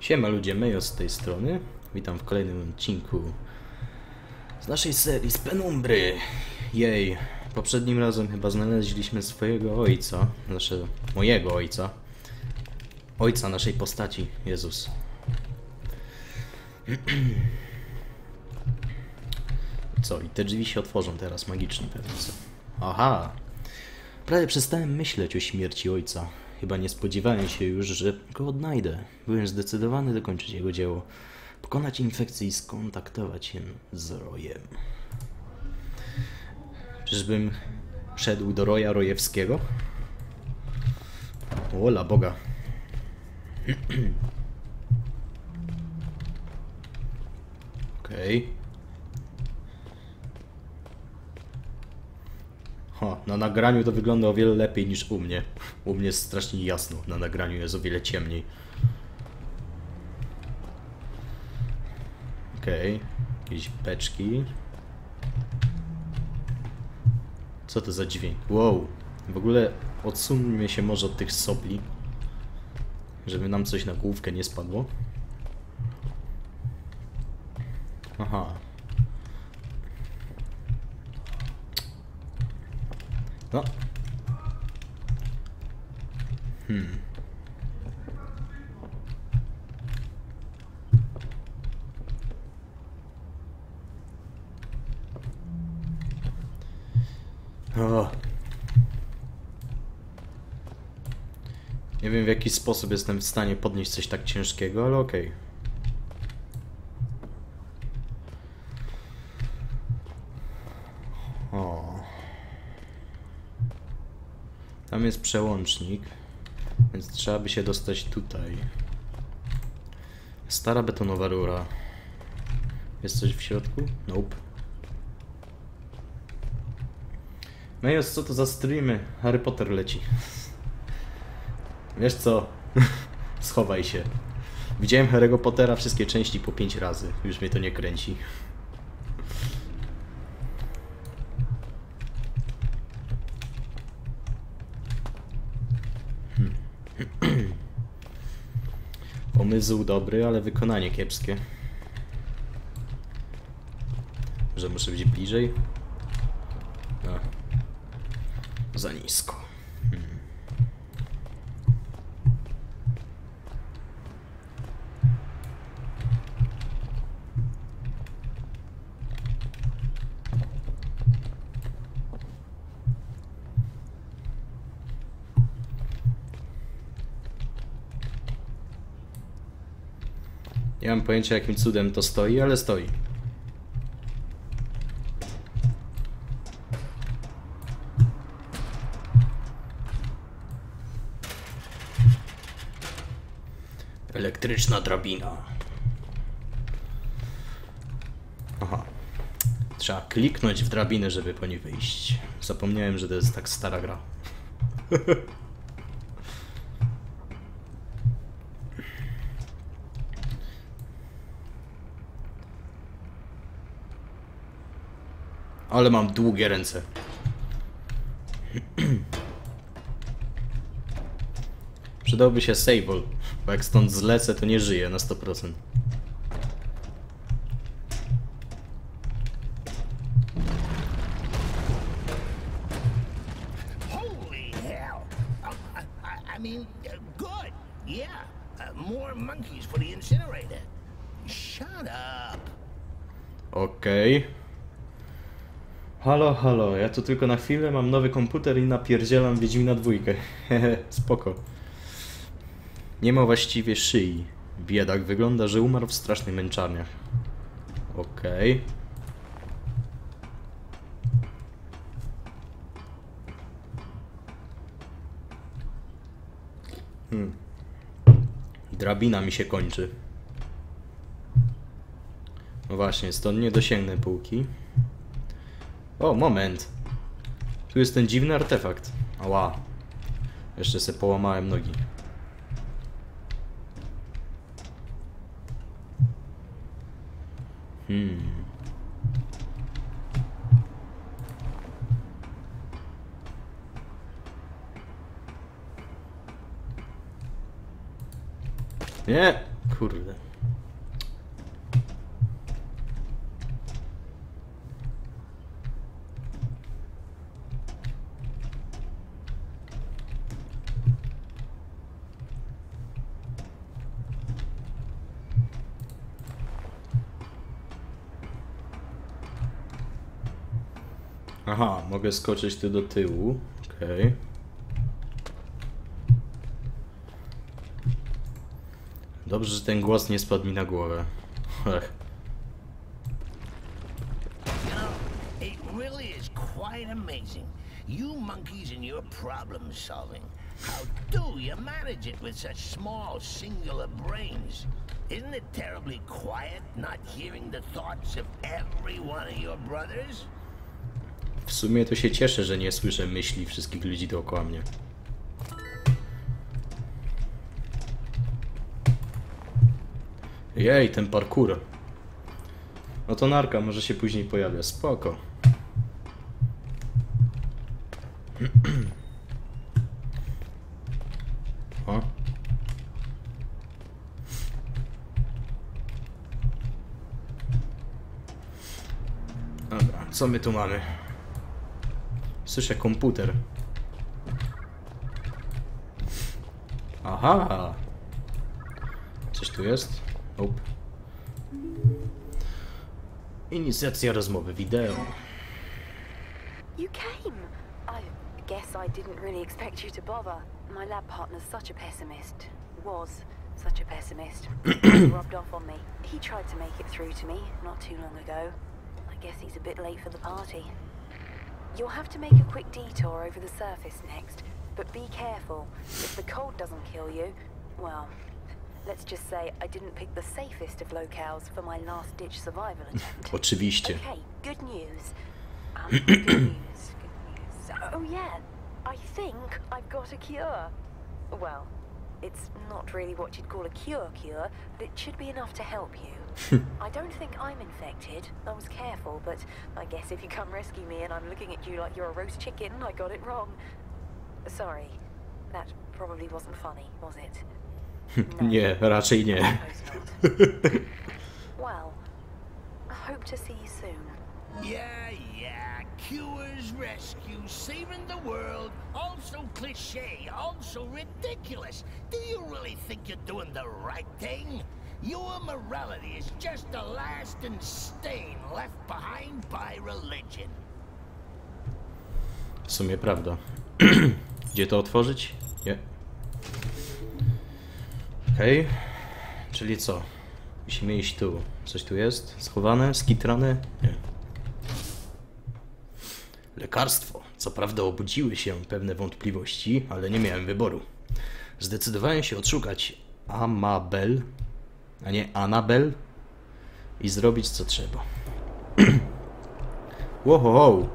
Siema ludzie, Mejo z tej strony. Witam w kolejnym odcinku z naszej serii z Penumbry. Jej, poprzednim razem chyba znaleźliśmy swojego ojca, znaczy mojego ojca. Ojca naszej postaci, Jezus. Co, i te drzwi się otworzą teraz magicznie pewnie? Aha! Prawie przestałem myśleć o śmierci ojca. Chyba nie spodziewałem się już, że go odnajdę. Byłem zdecydowany dokończyć jego dzieło, pokonać infekcję i skontaktować się z Rojem. Czyżbym szedł do Roja Rojewskiego? Ola Boga. Okej. Okay. Ha, na nagraniu to wygląda o wiele lepiej niż u mnie. U mnie jest strasznie jasno, na nagraniu jest o wiele ciemniej. Okej, okay. jakieś beczki. Co to za dźwięk? Wow, w ogóle odsuńmy się może od tych sopli, żeby nam coś na główkę nie spadło. Aha, No. Hmm. Nie wiem w jaki sposób jestem w stanie podnieść coś tak ciężkiego, ale okej. Okay. Tam jest przełącznik, więc trzeba by się dostać tutaj. Stara betonowa rura. Jest coś w środku? Nope. Mejos, co to za streamy? Harry Potter leci. Wiesz co? Schowaj się. Widziałem Harry'ego Pottera wszystkie części po pięć razy. Już mnie to nie kręci. Pomysł dobry, ale wykonanie kiepskie. Że muszę być bliżej? No. Za nisko. Nie mam pojęcia jakim cudem to stoi, ale stoi. Elektryczna drabina. Aha. Trzeba kliknąć w drabinę, żeby po niej wyjść. Zapomniałem, że to jest tak stara gra. Ale mam długie ręce. Przydałby się Sable, bo jak stąd zlecę, to nie żyję na 100%. Holy hell! Uh, I, I mean, uh, good. Yeah, uh, more monkeys for the incinerator. Shut up. Okej. Okay. Halo, halo, ja tu tylko na chwilę mam nowy komputer i napierdzielam Wiedźmina dwójkę. Spoko. Nie ma właściwie szyi. Biedak wygląda, że umarł w strasznych męczarniach. Okej. Okay. Hmm. Drabina mi się kończy. No właśnie, stąd nie dosięgnę półki. O, moment. Tu jest ten dziwny artefakt. Ała. Jeszcze sobie połamałem nogi. Hmm. Nie! Kurde. Aha, mogę skoczyć tu do tyłu. Okej. Dobrze, że ten głos nie spadł mi na głowę. Ech. You monkeys and your problem solving. How do you manage it with such small, singular brains? Isn't it terribly quiet not hearing the thoughts of every one of your brothers? W sumie to się cieszę, że nie słyszę myśli wszystkich ludzi dookoła mnie. Jej, ten parkour. No to narka, może się później pojawia. Spoko. O. Dobra, co my tu mamy? Słyszę komputer. Aha! Coś tu jest? Nope. Inicjacja rozmowy wideo. You came. I guess I didn't really expect you to bother. My lab partner's such a pessimist. Was such a pessimist. rubbed off on me. He tried to make it through to me not too long ago. I guess he's a bit late for the party. You'll have to make a quick detour over the surface next, but be careful. If the cold doesn't kill you, well, let's just say I didn't pick the safest of locales for my last-ditch survival attempt. Oczywiście. Okay, good news. Um, good news, good news. Oh yeah, I think I've got a cure. Well, it's not really what you'd call a cure cure, but it should be enough to help you. I don't think I'm infected. I was careful, but I guess if you come rescue me and I'm looking at you like you're a roast chicken, I got it wrong. Sorry, that probably wasn't funny, was it? No. Nie, raczej nie. Suppose not. well, I hope to see you soon. Yeah, yeah. Cures, rescue, saving the world. Also cliche, also ridiculous. Do you really think you're doing the right thing? Your morality is just a lasting stain left behind by religion. W sumie prawda. Gdzie to otworzyć? Nie. Okej. Czyli co? Musimy iść tu. Coś tu jest? Schowane? Skitrane? Nie. Lekarstwo. Co prawda obudziły się pewne wątpliwości, ale nie miałem wyboru. Zdecydowałem się odszukać Amabel, a nie Anabel i zrobić co trzeba. Wow,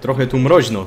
Trochę tu mroźno.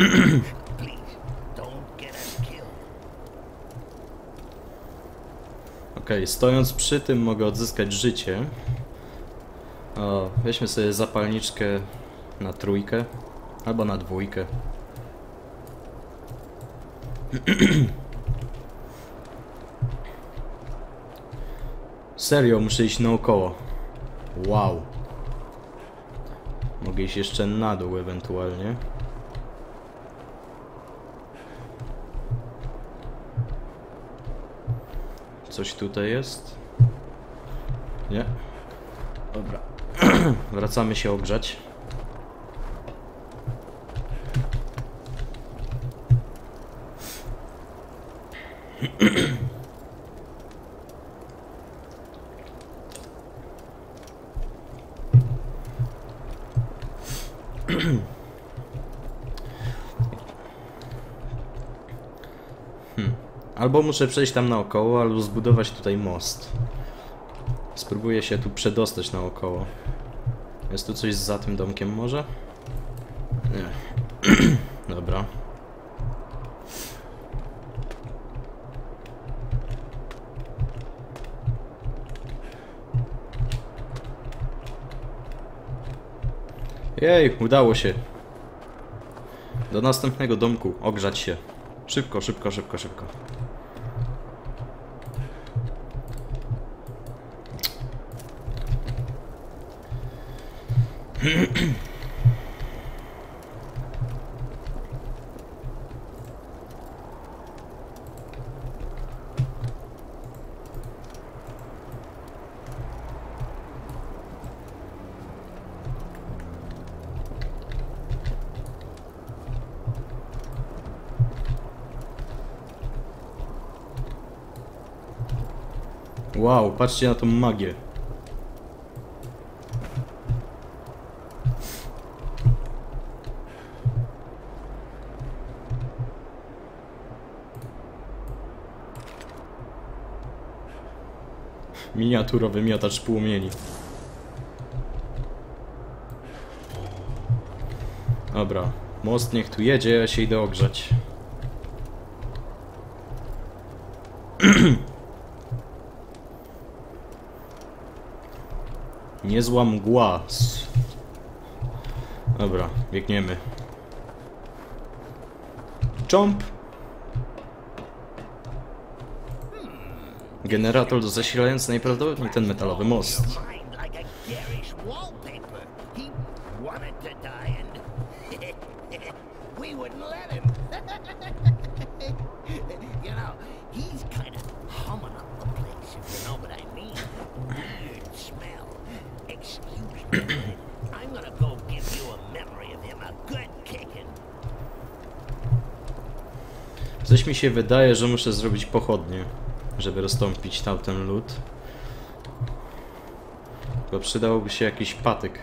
Okej, stojąc przy tym mogę odzyskać życie. O, weźmy sobie zapalniczkę na trójkę. Albo na dwójkę. Serio, muszę iść naokoło. Wow. Mogę iść jeszcze na dół ewentualnie. Coś tutaj jest? Nie? Dobra. Wracamy się ogrzać. Albo muszę przejść tam naokoło, albo zbudować tutaj most. Spróbuję się tu przedostać naokoło. Jest tu coś za tym domkiem może? Nie. Dobra. Jej, udało się. Do następnego domku, ogrzać się. Szybko, szybko, szybko, szybko. Wow, patrzcie na tą magię. Miniaturowy miotacz płomieni. Dobra, most niech tu jedzie, ja się idę ogrzać. Niezła mgła. Dobra, biegniemy. Jump! Generator zasilający najprawdopodobniej ten metalowy most. Coś mi się wydaje, że muszę zrobić pochodnie, żeby roztąpić tamten lód. Tylko przydałoby się jakiś patyk.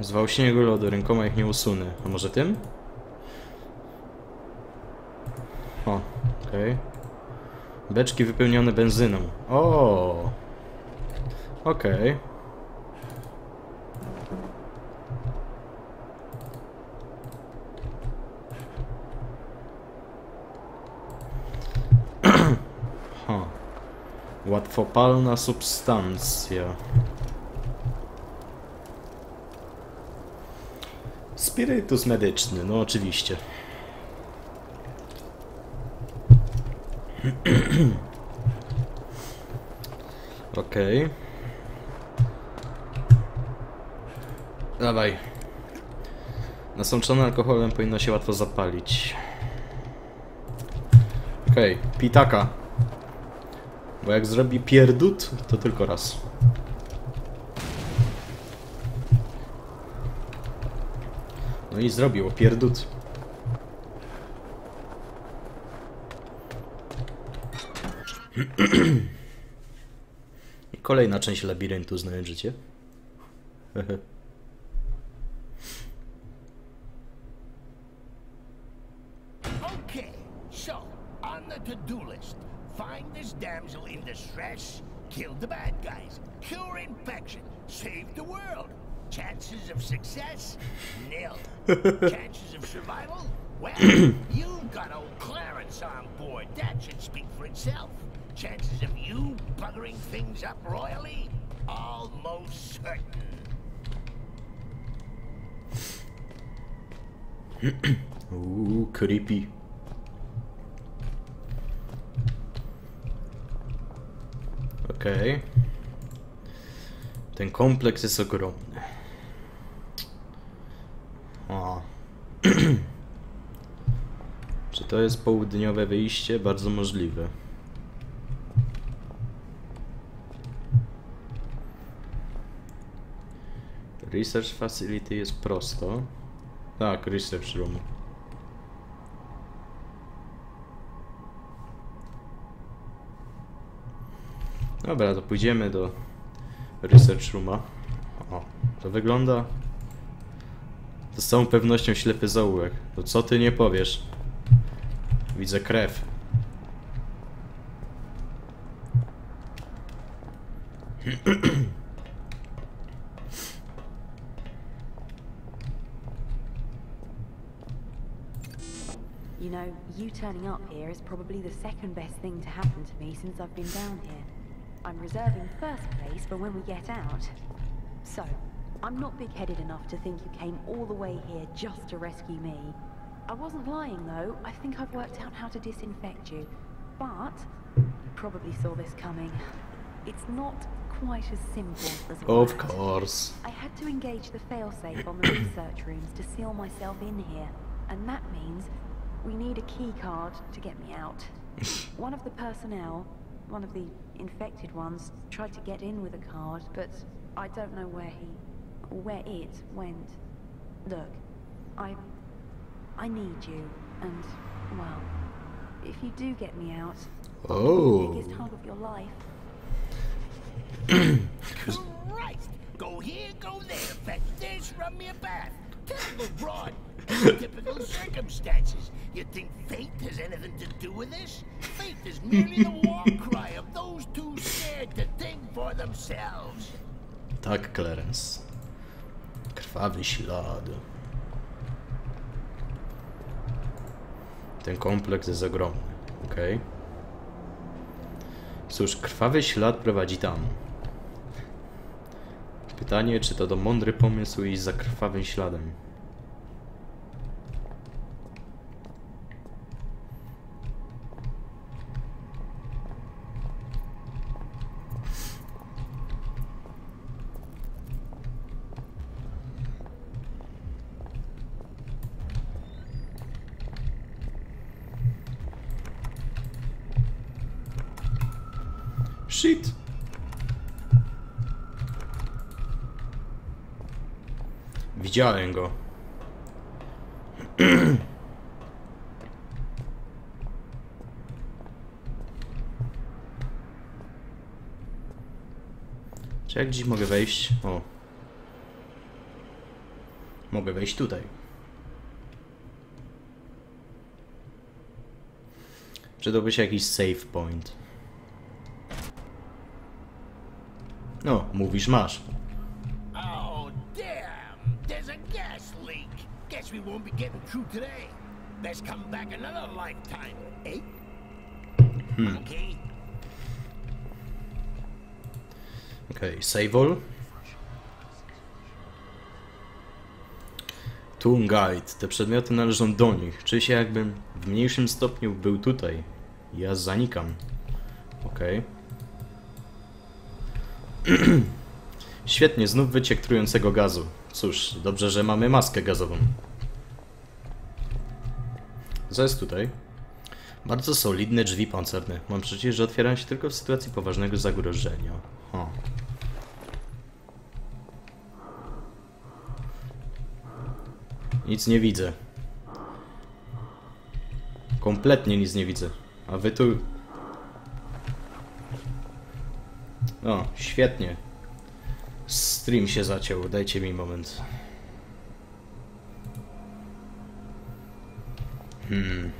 Zwał śniegu lodu, rękoma ich nie usunę. A może tym? O, okej. Beczki wypełnione benzyną. O. Okej. Ha. Łatwopalna substancja. Spirytus medyczny, no oczywiście. Okej. Dawaj. Nasączone alkoholem powinno się łatwo zapalić. Okej, pitaka. Bo jak zrobi pierdut, to tylko raz. No i zrobił pierdut. I kolejna część labiryntu znając życie. Okay, so on the to-do list, find this damsel in distress, kill the bad guys, cure infection, save the world. Chances of success? Nil. Chances of survival? Well, you've got old Clarence on board. That should speak for itself. Chances of you buggering things up royally? Almost certain. Uuu, creepy. Okej. Ten kompleks jest ogromny. O. Czy to jest południowe wyjście? Bardzo możliwe. Research Facility jest prosto. Tak, Research Room. Dobra, to pójdziemy do Research Rooma. O, to wygląda to z całą pewnością ślepy zaułek. To co ty nie powiesz? Widzę krew. You know, you turning up here is probably the second best thing to happen to me since I've been down here. I'm reserving first place for when we get out. So, I'm not big-headed enough to think you came all the way here just to rescue me. I wasn't lying though, I think I've worked out how to disinfect you. But, you probably saw this coming. It's not quite as simple as Of course. I had to engage the failsafe on the research rooms to seal myself in here, and that means we need a key card to get me out. one of the personnel, one of the infected ones, tried to get in with a card, but I don't know where he, where it went. Look, I, I need you, and well, if you do get me out, the Oh. biggest hug of your life. Christ! Go here, go there, fetch this, rub me a bath. Typical broad. Typical circumstances. You think fate has anything to do with this? Fate is merely the war cry of those too scared to think for themselves. Tak, Clarence. Krwawy ślad. Ten kompleks jest ogromny. Okej. Cóż, krwawy ślad prowadzi tam. Pytanie, czy to to mądry pomysł iść za krwawym śladem? Shit! Widziałem go. Czy jak dziś mogę wejść? O. Mogę wejść tutaj. Przydałby się jakiś save point. No, mówisz masz. Oh, damn! There's a gas leak. Guess we won't be getting through today. Let's come back another lifetime, eh? Okay. Okej, save all. Toon Guide. Te przedmioty należą do nich. Czuję się jakbym w mniejszym stopniu był tutaj. Ja zanikam. Okej. Świetnie, znów wyciek trującego gazu. Cóż, dobrze, że mamy maskę gazową. Co jest tutaj? Bardzo solidne drzwi pancerne. Mam przecież, że otwierają się tylko w sytuacji poważnego zagrożenia. O. Nic nie widzę. Kompletnie nic nie widzę. A wy tu... O, świetnie. Stream się zaciął, dajcie mi moment. Hmm.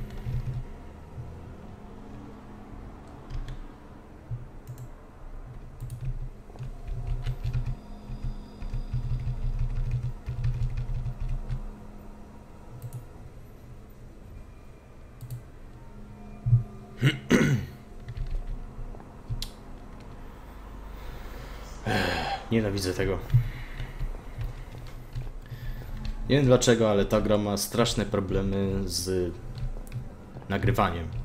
Nienawidzę tego. Nie wiem dlaczego, ale ta gra ma straszne problemy z nagrywaniem.